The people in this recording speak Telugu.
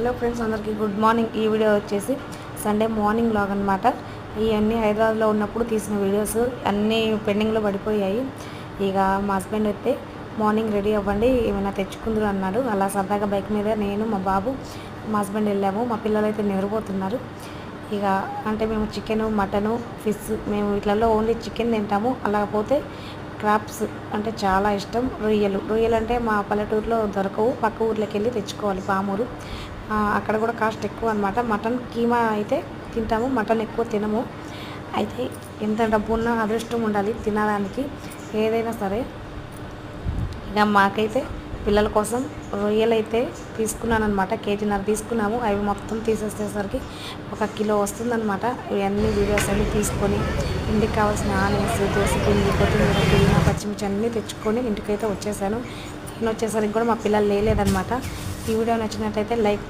హలో ఫ్రెండ్స్ అందరికీ గుడ్ మార్నింగ్. ఈ వీడియో వచ్చేసి సండే మార్నింగ్ లాగ్ అనమాట ఇవన్నీ హైదరాబాద్లో ఉన్నప్పుడు తీసిన వీడియోస్ అన్నీ పెండింగ్లో పడిపోయాయి. ఇక మా హస్బెండ్ అయితే మార్నింగ్ రెడీ అవ్వండి ఏమైనా తెచ్చుకుందరు అన్నాడు. అలా సరదాగా బైక్ మీద నేను మా బాబు మా హస్బెండ్ వెళ్ళాము. మా పిల్లలు అయితే నిద్రపోతున్నారు. ఇక అంటే మేము చికెను మటను ఫిష్ మేము వీటిలలో ఓన్లీ చికెన్ తింటాము. అలా పోతే క్రాప్స్ అంటే చాలా ఇష్టం. రొయ్యలు. రొయ్యలు అంటే మా పల్లెటూరులో దొరకవు. పక్క ఊర్లోకి వెళ్ళి తెచ్చుకోవాలి పామూరు. అక్కడ కూడా కాస్ట్ ఎక్కువ అనమాట మటన్ కీమా అయితే తింటాము మటన్ ఎక్కువ తినము. అయితే ఎంత డబ్బు ఉన్నా అదృష్టం ఉండాలి తినడానికి. ఏదైనా సరే ఇక మాకైతే పిల్లల కోసం రొయ్యలు అయితే తీసుకున్నాను అనమాట కేజీన్నర తీసుకున్నాము. అవి మొత్తం తీసేసేసరికి ఒక కిలో వస్తుందన్నమాట. ఇవన్నీ వీడియోస్ అన్నీ తీసుకొని ఇంటికి కావాల్సిన ఆనియన్స్ దోశ పిండి కొత్తిమీర పుదీనా పచ్చిమిర్చి అన్నీ తెచ్చుకొని ఇంటికైతే వచ్చేసాను. నేను వచ్చేసరికి కూడా మా పిల్లలు లేలేదన్నమాట. ఈ వీడియో నచ్చినట్టయితే లైక్